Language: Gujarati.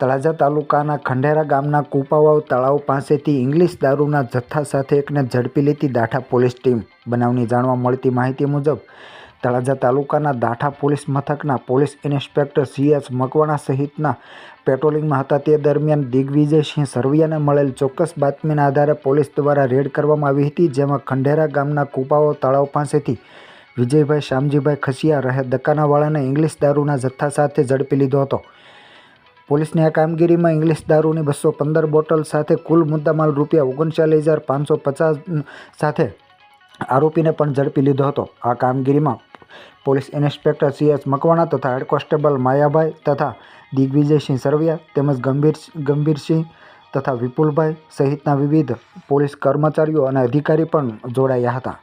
તળાજા તાલુકાના ખંડેરા ગામના કુપાવાવ તળાવ પાસેથી ઇંગ્લિશ દારૂના જથ્થા સાથે એકને ઝડપી લેતી દાઠા પોલીસ ટીમ. બનાવની જાણવા મળતી માહિતી મુજબ, તળાજા તાલુકાના દાઠા પોલીસ મથકના police inspector C S Makwana સહિતના પેટ્રોલિંગમાં હતા. તે દરમિયાન દિગ્વિજયસિંહ સરવૈયાને મળેલ ચોક્કસ બાતમીના આધારે પોલીસ દ્વારા રેડ કરવામાં આવી હતી, જેમાં ખંડેરા ગામના કુપાવાવ તળાવ પાસેથી વિજયભાઈ શામજીભાઈ ખસિયા રહે દકાનાવાળાને ઇંગ્લિશ દારૂના જથ્થા સાથે ઝડપી લીધો હતો. પોલીસની આ કામગીરીમાં ઇંગ્લિશ દારૂની બસો પંદર બોટલ સાથે કુલ મુદ્દામાલ રૂપિયા ઓગણચાલીસ હજાર પાંચસો પચાસ સાથે આરોપીને પણ ઝડપી લીધો હતો. આ કામગીરીમાં પોલીસ ઇન્સ્પેક્ટર સીએસ મકવાણા તથા હેડ કોન્સ્ટેબલ માયાભાઈ તથા દિગ્વિજયસિંહ સરવિયા તેમજ ગંભીર ગંભીરસિંહ તથા વિપુલભાઈ સહિતના વિવિધ પોલીસ કર્મચારીઓ અને અધિકારી પણ જોડાયા હતા.